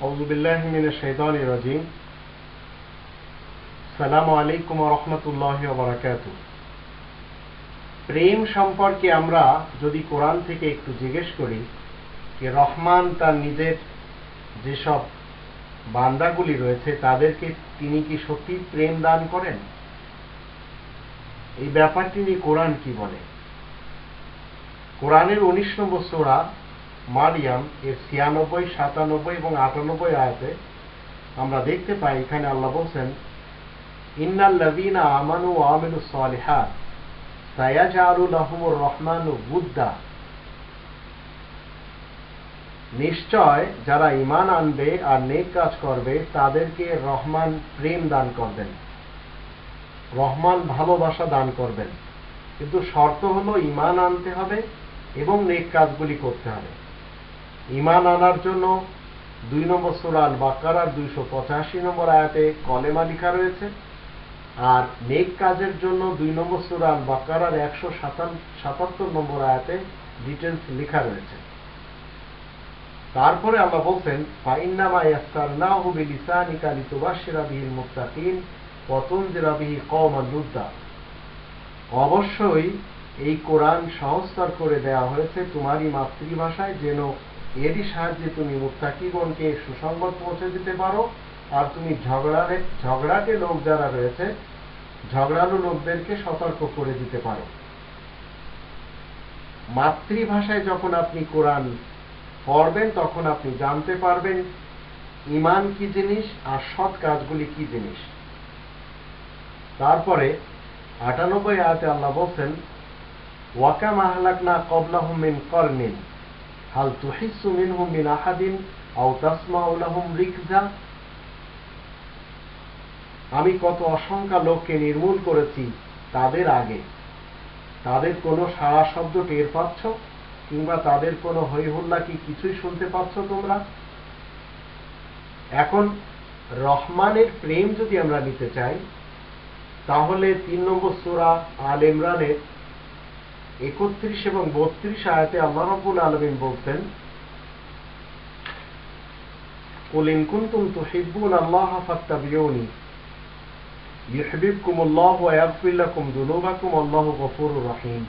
أعوذ بالله من الشيطان الرجيم সালামু আলাইকুম রহমতুল্লাহ বারাকাত প্রেম সম্পর্কে আমরা যদি কোরআন থেকে একটু জিজ্ঞেস করি যে রহমান তার নিজের যেসব বান্দাগুলি রয়েছে তাদেরকে তিনি কি সত্যি প্রেম দান করেন এই ব্যাপারটি নিয়ে কোরআন কি বলে কোরআনের উনিশ নম্বর সোরা মারিয়াম এর ছিয়ানব্বই, সাতানব্বই এবং আটানব্বই আয়াতে আমরা দেখতে পাই, এখানে আল্লাহ বলছেন, ইন্নাল্লাযীনা আমানু ওয়া আমিলুস সালিহাত, সায়াজআলু রহমানু বুদ্দা। নিশ্চয় যারা ইমান আনবে আর নেক কাজ করবে, তাদেরকে রহমান প্রেম দান করবেন। রহমান ভালোবাসা দান করবেন। কিন্তু শর্ত হলো, ঈমান আনতে হবে এবং নেক কাজগুলি করতে হবে। ঈমান আনার জন্য দুই নম্বর সুরাল বাকারার দুইশো পঁচাশি নম্বর আয়াতে কলেমা লেখা রয়েছে। আর নেক কাজের জন্য দুই নম্বর সুরাল বাকারার একশো সাতাত্তর নম্বর আয়াতে ডিটেলস লেখা রয়েছে। তারপরে আল্লাহ বলছেন, ফাইন্নামা ইয়াসসারনাহু বিলিসানিকা লিতুবাশশিরা বিহিল মুত্তাকিন ওয়া তুনজিরা বিহি কওমান লুদ্দা অবশ্যই এই কোরআন সংস্কার করে দেওয়া হয়েছে তোমারই মাতৃভাষায় যেন এরই সাহায্যে তুমি মুত্তাকিগণকে সুসংবাদ পৌঁছে দিতে পারো। আর তুমি ঝগড়ারে ঝগড়াটে লোক যারা রয়েছে, ঝগড়ালু লোকদেরকে সতর্ক করে দিতে পারো। মাতৃভাষায় যখন আপনি কোরআন পড়বেন, তখন আপনি জানতে পারবেন ইমান কি জিনিস আর সৎ কাজগুলি কি জিনিস। তারপরে আটানব্বই আয়াতে আল্লাহ বলছেন, ওয়াকাম আহলাকনা কবলাহুম মিন করনিন। হাল তুহিসু মিনহুম মিন আহাদিন আও তাসমাউ লাহুম রিকজা আমি কত অসংখ্য লোককে নির্মূল করেছি তাদের আগে। তাদের কোনো সারা শব্দ টের পাচ্ছ? কিংবা তাদের কোনো হইহুল্লা কি কিছুই শুনতে পাচ্ছ তোমরা? এখন রহমানের প্রেম যদি আমরা নিতে চাই, তাহলে তিন নম্বর সুরা আল ইমরানের একত্রিশ এবং বত্রিশ আয়াতে আল্লাহ রবুল আলমিন বলছেন قل إن كنتم تحبون الله فاتبعوني يحببكم الله ويغفر لكم ذنوبكم والله غفور رحيم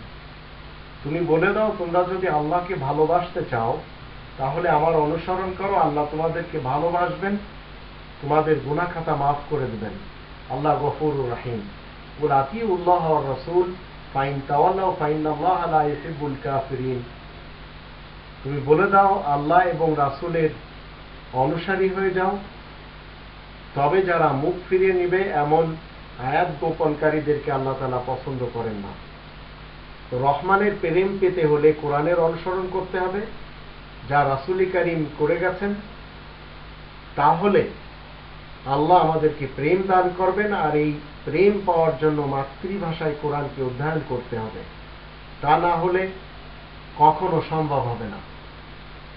তুমি বলে দাও তোমরা যদি আল্লাহকে ভালোবাসতে চাও তাহলে আমার অনুসরণ করো আল্লাহ তোমাদেরকে ভালোবাসবেন তোমাদের গুনা খাতা মাফ করে দেবেন আল্লাহ গফুর রাহিম বল আতি উল্লাহ রসুল ফাইন তাওয়াল্লাহ ফাইন আল্লাহ আলা ইহিবুল কাফিরিন। তুমি বলে দাও, আল্লাহ এবং রাসুলের অনুসারী হয়ে যাও। তবে যারা মুখ ফিরিয়ে নিবে, এমন আয়াত গোপনকারীদেরকে আল্লাহ তালা পছন্দ করেন না। রহমানের প্রেম পেতে হলে কোরআনের অনুসরণ করতে হবে। যা রাসুলি করে গেছেন, তাহলে আল্লাহ আমাদেরকে প্রেম দান করবেন আর এই প্রেম পাওয়ার জন্য মাতৃভাষায় কোরআনকে অধ্যয়ন করতে হবে। তা না হলে কখনো সম্ভব হবে না।